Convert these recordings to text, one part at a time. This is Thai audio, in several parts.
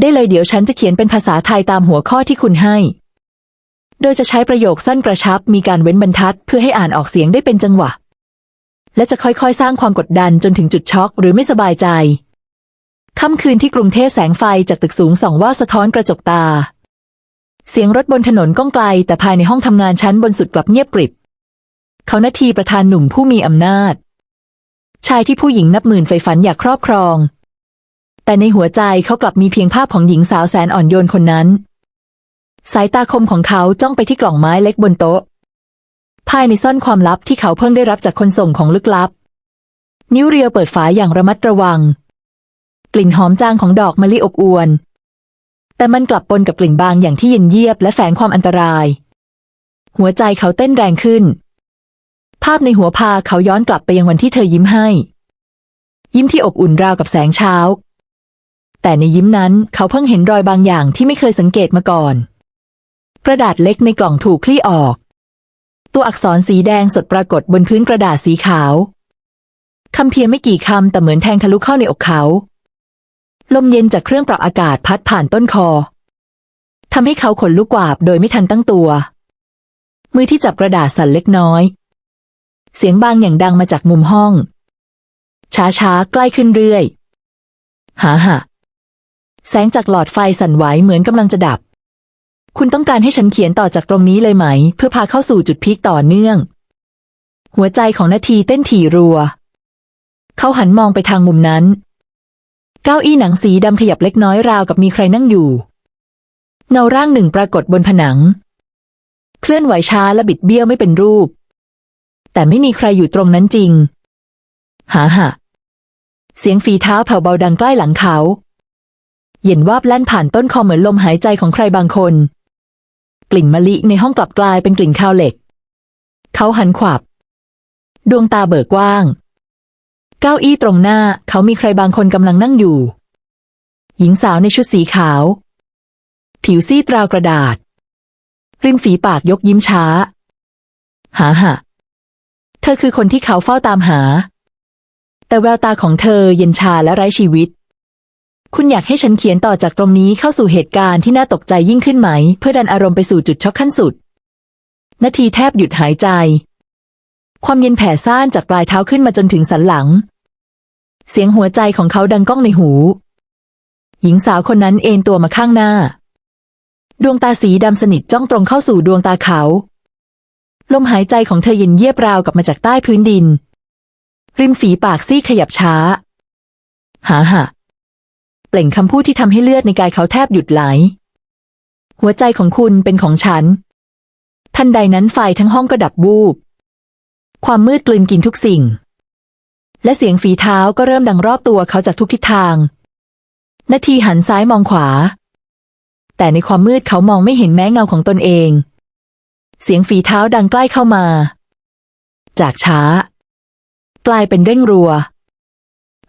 ได้เลยเดี๋ยวฉันจะเขียนเป็นภาษาไทยตามหัวข้อที่คุณให้ โดยจะใช้ประโยคสั้นกระชับ มีการเว้นบรรทัด เพื่อให้อ่านออกเสียงได้เป็นจังหวะ และจะค่อยๆ สร้างความกดดันจนถึงจุดช็อกหรือไม่สบายใจ ค่ำคืนที่กรุงเทพแสงไฟจากตึกสูงส่องว่าสะท้อนกระจกตา เสียงรถบนถนนก้องไกล แต่ภายในห้องทำงานชั้นบนสุดกลับเงียบกริบ เขานาทีประธานหนุ่มผู้มีอำนาจ ชายที่ผู้หญิงนับหมื่นใฝ่ฝันอยากครอบครอง แต่ในหัวใจเขากลับมีเพียงภาพของหญิงสาวแสนอ่อนโยนคนนั้น สายตาคมของเขาจ้องไปที่กล่องไม้เล็กบนโต๊ะ ภายในซ่อนความลับที่เขาเพิ่งได้รับจากคนส่งของลึกลับ นิ้วเรียวเปิดฝาอย่างระมัดระวัง กลิ่นหอมจางของดอกมะลิอบอวน แต่มันกลับปนกับกลิ่นบางอย่างที่เย็นเยียบและแฝงความอันตราย หัวใจเขาเต้นแรงขึ้น ภาพในหัวพาเขาย้อนกลับไปยังวันที่เธอยิ้มให้ ยิ้มที่อบอุ่นราวกับแสงเช้า แต่ในยิ้มนั้นเขาเพิ่งเห็นรอยบางอย่างที่ไม่เคยสังเกตมาก่อน กระดาษเล็กในกล่องถูกคลี่ออก ตัวอักษรสีแดงสดปรากฏบนพื้นกระดาษสีขาวคำเพียงไม่กี่คำแต่เหมือนแทงทะลุเข้าในอกเขา ลมเย็นจากเครื่องปรับอากาศพัดผ่านต้นคอทำให้เขาขนลุกกวาบโดยไม่ทันตั้งตัว มือที่จับกระดาษสั่นเล็กน้อย เสียงบางอย่างดังมาจากมุมห้อง ช้าๆ ใกล้ขึ้นเรื่อย หาหะ แสงจากหลอดไฟสั่นไหวเหมือนกำลังจะดับ คุณต้องการให้ฉันเขียนต่อจากตรงนี้เลยไหม เพื่อพาเข้าสู่จุดพีคต่อเนื่อง หัวใจของนาทีเต้นถี่รัว เขาหันมองไปทางมุมนั้น เก้าอี้หนังสีดำขยับเล็กน้อยราวกับมีใครนั่งอยู่ เงาร่างหนึ่งปรากฏบนผนัง เคลื่อนไหวช้าและบิดเบี้ยวไม่เป็นรูป แต่ไม่มีใครอยู่ตรงนั้นจริง หาหะเสียงฝีเท้าแผ่วเบาดังใกล้หลังเขา เย็นวาบแล่นผ่านต้นคอเหมือนลมหายใจของใครบางคน กลิ่นมะลิในห้องกลับกลายเป็นกลิ่นข้าวเหล็ก เขาหันขวับ ดวงตาเบิกกว้าง เก้าอี้ตรงหน้าเขามีใครบางคนกำลังนั่งอยู่ หญิงสาวในชุดสีขาว ผิวซีดราวกระดาษ ริมฝีปากยกยิ้มช้า หาหะเธอคือคนที่เขาเฝ้าตามหา แต่แววตาของเธอเย็นชาและไร้ชีวิต คุณอยากให้ฉันเขียนต่อจากตรงนี้เข้าสู่เหตุการณ์ที่น่าตกใจยิ่งขึ้นไหม เพื่อดันอารมณ์ไปสู่จุดช็อกขั้นสุด นาทีแทบหยุดหายใจ ความเย็นแผ่ซ่านจากปลายเท้าขึ้นมาจนถึงสันหลัง เสียงหัวใจของเขาดังก้องในหู หญิงสาวคนนั้นเอนตัวมาข้างหน้า ดวงตาสีดำสนิทจ้องตรงเข้าสู่ดวงตาเขา ลมหายใจของเธอเย็นเยียบราวกับมาจากใต้พื้นดิน ริมฝีปากซี่ขยับช้า หาหะ เปล่งคำพูดที่ทำให้เลือดในกายเขาแทบหยุดไหล หัวใจของคุณเป็นของฉัน ทันใดนั้นไฟทั้งห้องก็ดับวูบ ความมืดกลืนกินทุกสิ่ง และเสียงฝีเท้าก็เริ่มดังรอบตัวเขาจากทุกทิศทาง นาทีหันซ้ายมองขวา แต่ในความมืดเขามองไม่เห็นแม้เงาของตนเอง เสียงฝีเท้าดังใกล้เข้ามา จากช้า กลายเป็นเร่งรัว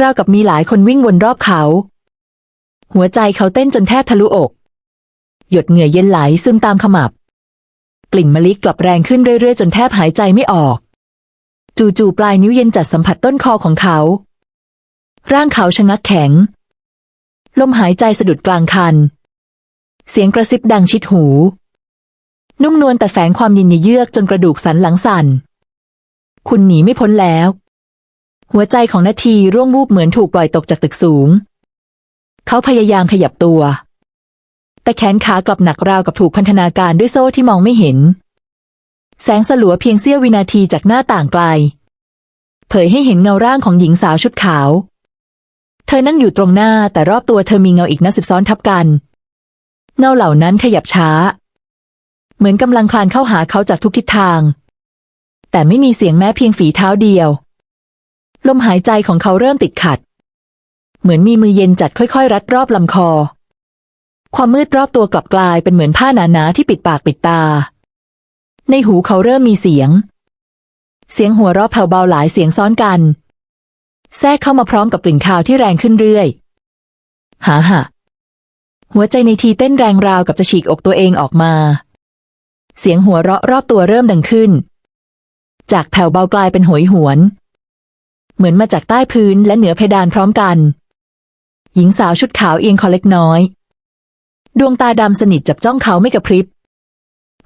ราวกับมีหลายคนวิ่งวนรอบเขา หัวใจเขาเต้นจนแทบทะลุอก หยดเหงื่อเย็นไหลซึมตามขมับ กลิ่นมะลิกลับแรงขึ้นเรื่อยๆ จนแทบหายใจไม่ออก จู่ๆปลายนิ้วเย็นจัดสัมผัสต้นคอของเขา ร่างเขาชะงักแข็ง ลมหายใจสะดุดกลางคัน เสียงกระซิบดังชิดหู นุ่มนวลแต่แฝงความเยินเยือกจนกระดูกสันหลังสั่น คุณหนีไม่พ้นแล้ว หัวใจของนาทีร่วงวูบเหมือนถูกปล่อยตกจากตึกสูง เขาพยายามขยับตัว แต่แขนขากลับหนักราวกับถูกพันธนาการด้วยโซ่ที่มองไม่เห็น แสงสลัวเพียงเสี้ยววินาทีจากหน้าต่างไกล เผยให้เห็นเงาร่างของหญิงสาวชุดขาว เธอนั่งอยู่ตรงหน้าแต่รอบตัวเธอมีเงาอีกนับสิบซ้อนทับกัน เงาเหล่านั้นขยับช้า เหมือนกำลังคลานเข้าหาเขาจากทุกทิศทาง แต่ไม่มีเสียงแม้เพียงฝีเท้าเดียวลมหายใจของเขาเริ่มติดขัด เหมือนมีมือเย็นจัดค่อยๆ รัดรอบลำคอ ความมืดรอบตัวกลับกลายเป็นเหมือนผ้าหนาๆที่ปิดปากปิดตา ในหูเขาเริ่มมีเสียง เสียงหัวเราะแผ่วเบาหลายเสียงซ้อนกัน แทรกเข้ามาพร้อมกับกลิ่นคาวที่แรงขึ้นเรื่อยหาหะหัวใจในทีเต้นแรงราวกับจะฉีกอกตัวเองออกมา เสียงหัวเราะรอบตัวเริ่มดังขึ้น จากแผ่วเบากลายเป็นโหยหวน เหมือนมาจากใต้พื้นและเหนือเพดานพร้อมกัน หญิงสาวชุดขาวเอียงคอเล็กน้อย ดวงตาดำสนิทจับจ้องเขาไม่กระพริบ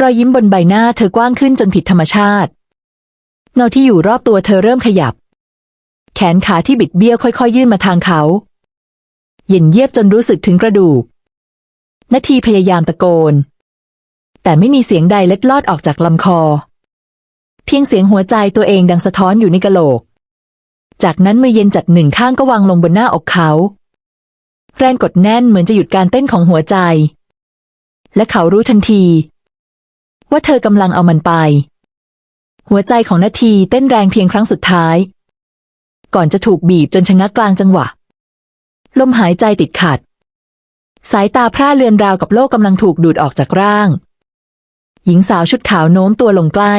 รอยยิ้มบนใบหน้าเธอกว้างขึ้นจนผิดธรรมชาติ เงาที่อยู่รอบตัวเธอเริ่มขยับ แขนขาที่บิดเบี้ยวค่อยๆ ยื่นมาทางเขา เย็นเยียบจนรู้สึกถึงกระดูกนาทีพยายามตะโกน แต่ไม่มีเสียงใดเล็ดลอดออกจากลำคอ เพียงเสียงหัวใจตัวเองดังสะท้อนอยู่ในกะโหลก จากนั้นมือเย็นจัดหนึ่งข้างก็วางลงบนหน้าอกเขา แรงกดแน่นเหมือนจะหยุดการเต้นของหัวใจ และเขารู้ทันที ว่าเธอกำลังเอามันไป หัวใจของนาทีเต้นแรงเพียงครั้งสุดท้าย ก่อนจะถูกบีบจนชะงักกลางจังหวะ ลมหายใจติดขัด สายตาพร่าเลือนราวกับโลกกำลังถูกดูดออกจากร่าง หญิงสาวชุดขาวโน้มตัวลงใกล้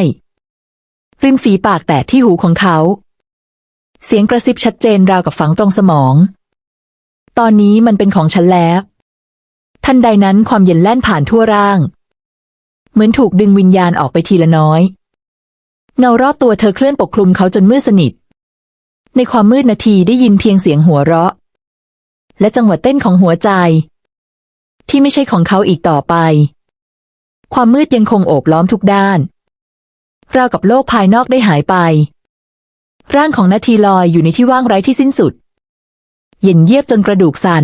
ริมฝีปากแตะที่หูของเขา เสียงกระซิบชัดเจนราวกับฝังตรงสมอง ตอนนี้มันเป็นของฉันแล้ว ทันใดนั้นความเย็นแล่นผ่านทั่วร่าง เหมือนถูกดึงวิญญาณออกไปทีละน้อย เงารอบตัวเธอเคลื่อนปกคลุมเขาจนมืดสนิท ในความมืดนาทีได้ยินเพียงเสียงหัวเราะ และจังหวะเต้นของหัวใจ ที่ไม่ใช่ของเขาอีกต่อไป ความมืดยังคงโอบล้อมทุกด้านราวกับโลกภายนอกได้หายไป ร่างของนาทีลอยอยู่ในที่ว่างไร้ที่สิ้นสุด เย็นเยียบจนกระดูกสั่น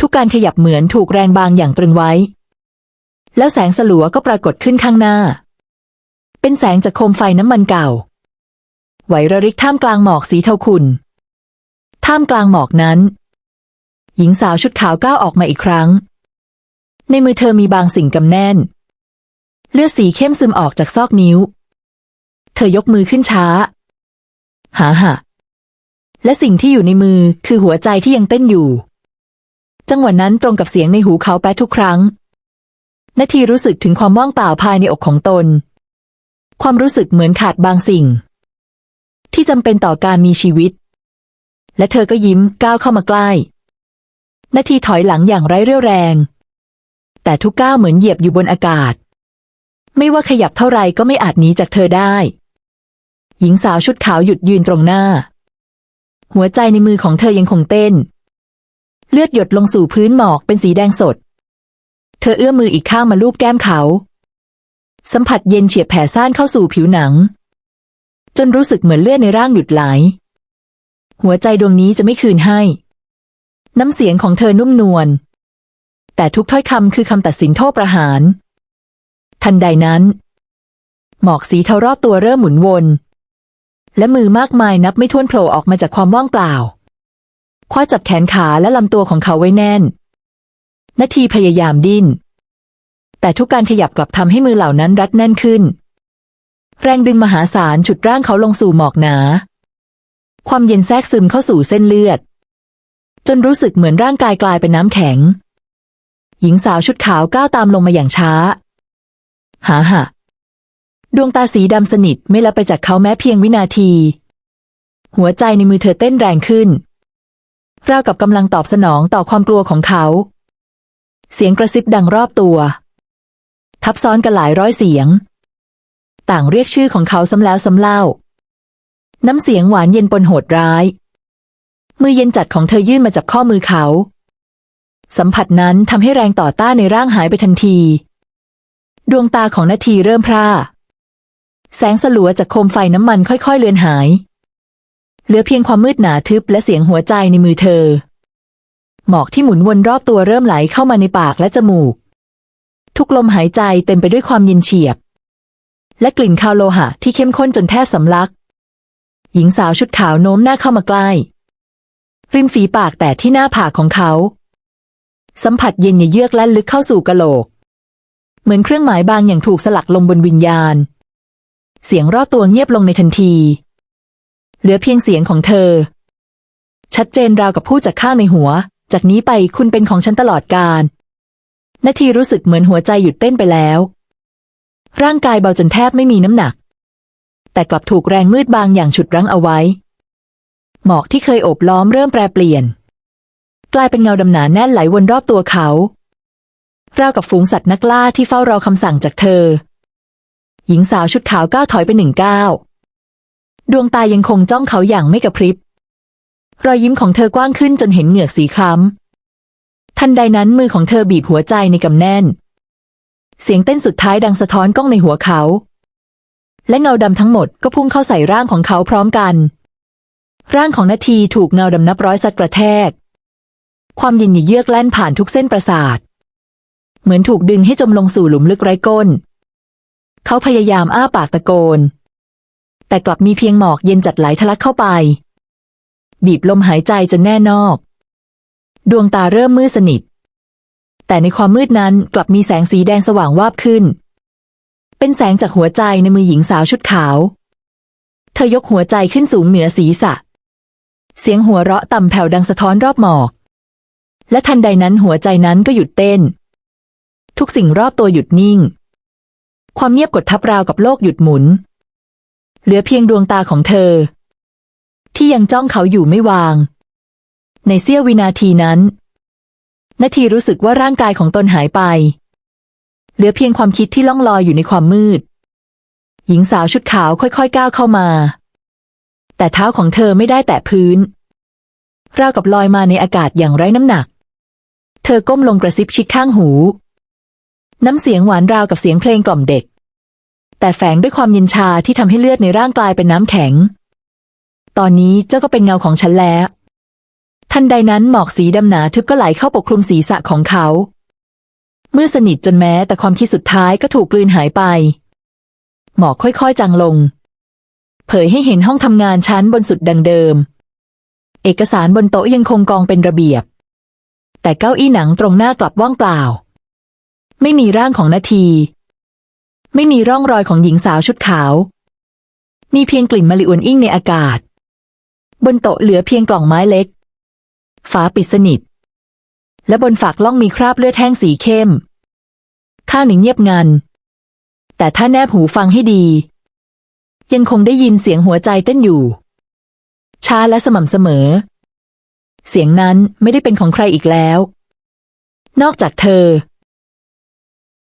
ทุกการขยับเหมือนถูกแรงบางอย่างตรึงไว้ แล้วแสงสลัวก็ปรากฏขึ้นข้างหน้า เป็นแสงจากโคมไฟน้ำมันเก่า ไหวระริกท่ามกลางหมอกสีเทาขุ่นท่ามกลางหมอกนั้น หญิงสาวชุดขาวก้าวออกมาอีกครั้ง ในมือเธอมีบางสิ่งกำแน่น เลือดสีเข้มซึมออกจากซอกนิ้ว เธอยกมือขึ้นช้า หาหะ และสิ่งที่อยู่ในมือคือหัวใจที่ยังเต้นอยู่ จังหวะนั้นตรงกับเสียงในหูเขาแป๊ะทุกครั้งนาทีรู้สึกถึงความว่างเปล่าภายในอกของตน ความรู้สึกเหมือนขาดบางสิ่ง ที่จำเป็นต่อการมีชีวิต และเธอก็ยิ้มก้าวเข้ามาใกล้นาทีถอยหลังอย่างไร้เรี่ยวแรง แต่ทุกก้าวเหมือนเหยียบอยู่บนอากาศ ไม่ว่าขยับเท่าไรก็ไม่อาจหนีจากเธอได้ หญิงสาวชุดขาวหยุดยืนตรงหน้า หัวใจในมือของเธอยังคงเต้น เลือดหยดลงสู่พื้นหมอกเป็นสีแดงสด เธอเอื้อมมืออีกข้างมาลูบแก้มเขา สัมผัสเย็นเฉียบแผ่ซ่านเข้าสู่ผิวหนัง จนรู้สึกเหมือนเลือดในร่างหยุดไหล หัวใจดวงนี้จะไม่คืนให้ น้ำเสียงของเธอนุ่มนวล แต่ทุกถ้อยคำคือคำตัดสินโทษประหาร ทันใดนั้น หมอกสีเทารอบตัวเริ่มหมุนวน และมือมากมายนับไม่ถ้วนโผล่ออกมาจากความว่างเปล่า คว้าจับแขนขาและลำตัวของเขาไว้แน่น นาทีพยายามดิ้น แต่ทุกการขยับกลับทำให้มือเหล่านั้นรัดแน่นขึ้น แรงดึงมหาศาลฉุดร่างเขาลงสู่หมอกหนา ความเย็นแทรกซึมเข้าสู่เส้นเลือด จนรู้สึกเหมือนร่างกายกลายเป็นน้ำแข็ง หญิงสาวชุดขาวก้าวตามลงมาอย่างช้า หาหะ ดวงตาสีดำสนิทไม่ละไปจากเขาแม้เพียงวินาที หัวใจในมือเธอเต้นแรงขึ้น ราวกับกำลังตอบสนองต่อความกลัวของเขา เสียงกระซิบดังรอบตัว ทับซ้อนกันหลายร้อยเสียง ต่างเรียกชื่อของเขาซ้ำแล้วซ้ำเล่า น้ำเสียงหวานเย็นปนโหดร้าย มือเย็นจัดของเธอยื่นมาจับข้อมือเขา สัมผัสนั้นทำให้แรงต่อต้านในร่างหายไปทันที ดวงตาของนาทีเริ่มพร่า แสงสลัวจากโคมไฟน้ำมันค่อยๆเลือนหาย เหลือเพียงความมืดหนาทึบและเสียงหัวใจในมือเธอ หมอกที่หมุนวนรอบตัวเริ่มไหลเข้ามาในปากและจมูก ทุกลมหายใจเต็มไปด้วยความเย็นเฉียบ และกลิ่นคาวโลหะที่เข้มข้นจนแทบสำลัก หญิงสาวชุดขาวโน้มหน้าเข้ามาใกล้ ริมฝีปากแต่ที่หน้าผากของเขา สัมผัสเย็นเยือกและลึกเข้าสู่กะโหลก เหมือนเครื่องหมายบางอย่างถูกสลักลงบนวิญญาณ เสียงรอบตัวเงียบลงในทันที เหลือเพียงเสียงของเธอ ชัดเจนราวกับพูดจากข้างในหัว จากนี้ไปคุณเป็นของฉันตลอดกาลนาทีรู้สึกเหมือนหัวใจหยุดเต้นไปแล้ว ร่างกายเบาจนแทบไม่มีน้ำหนัก แต่กลับถูกแรงมืดบางอย่างฉุดรั้งเอาไว้ หมอกที่เคยโอบล้อมเริ่มแปรเปลี่ยน กลายเป็นเงาดำหนาแน่นไหลวนรอบตัวเขาราวกับฝูงสัตว์นักล่าที่เฝ้ารอคำสั่งจากเธอ หญิงสาวชุดขาวก้าวถอยไปหนึ่งก้าว ดวงตายังคงจ้องเขาอย่างไม่กระพริบ รอยยิ้มของเธอกว้างขึ้นจนเห็นเหงือกสีคล้ทันใดนั้นมือของเธอบีบหัวใจในกำแน่น เสียงเต้นสุดท้ายดังสะท้อนกล้องในหัวเขา และเงาดำทั้งหมดก็พุ่งเข้าใส่ร่างของเขาพร้อมกัน ร่างของนาทีถูกเงาดำนับร้อยสัดกระแทก ความเย็นหยีเยือกแล่นผ่านทุกเส้นประสาท เหมือนถูกดึงให้จมลงสู่หลุมลึกไร้ก้น เขาพยายามอ้าปากตะโกน แต่กลับมีเพียงหมอกเย็นจัดไหลทะลักเข้าไป บีบลมหายใจจนแน่นอก ดวงตาเริ่มมืดสนิท แต่ในความมืดนั้นกลับมีแสงสีแดงสว่างวาบขึ้น เป็นแสงจากหัวใจในมือหญิงสาวชุดขาว เธอยกหัวใจขึ้นสูงเหนือศีรษะ เสียงหัวเราะต่ำแผ่วดังสะท้อนรอบหมอก และทันใดนั้นหัวใจนั้นก็หยุดเต้น ทุกสิ่งรอบตัวหยุดนิ่ง ความเงียบกดทับราวกับโลกหยุดหมุน เหลือเพียงดวงตาของเธอ ที่ยังจ้องเขาอยู่ไม่วาง ในเสี้ยววินาทีนั้น นาทีรู้สึกว่าร่างกายของตนหายไป เหลือเพียงความคิดที่ล่องลอยอยู่ในความมืด หญิงสาวชุดขาวค่อยๆก้าวเข้ามา แต่เท้าของเธอไม่ได้แตะพื้นราวกับลอยมาในอากาศอย่างไร้น้ำหนัก เธอก้มลงกระซิบชิดข้างหู น้ำเสียงหวานราวกับเสียงเพลงกล่อมเด็ก แต่แฝงด้วยความเย็นชาที่ทำให้เลือดในร่างกลายเป็นน้ำแข็ง ตอนนี้เจ้าก็เป็นเงาของฉันแล้ว ทันใดนั้นหมอกสีดำหนาทึบก็ไหลเข้าปกคลุมศีรษะของเขา เมืดสนิทจนแม้แต่ความคิดสุดท้ายก็ถูกกลืนหายไป หมอกค่อยๆจางลง เผยให้เห็นห้องทำงานชั้นบนสุดดังเดิม เอกสารบนโต๊ะยังคงกองเป็นระเบียบ แต่เก้าอี้หนังตรงหน้ากลับว่างเปล่า ไม่มีร่างของนาที ไม่มีร่องรอยของหญิงสาวชุดขาว มีเพียงกลิ่นมะลิอวนอิ่งในอากาศ บนโต๊ะเหลือเพียงกล่องไม้เล็ก ฝาปิดสนิท และบนฝากล่องมีคราบเลือดแห้งสีเข้ม ข้าหนึ่งเงียบงัน แต่ถ้าแนบหูฟังให้ดี ยังคงได้ยินเสียงหัวใจเต้นอยู่ ช้าและสม่ำเสมอ เสียงนั้นไม่ได้เป็นของใครอีกแล้ว นอกจากเธอ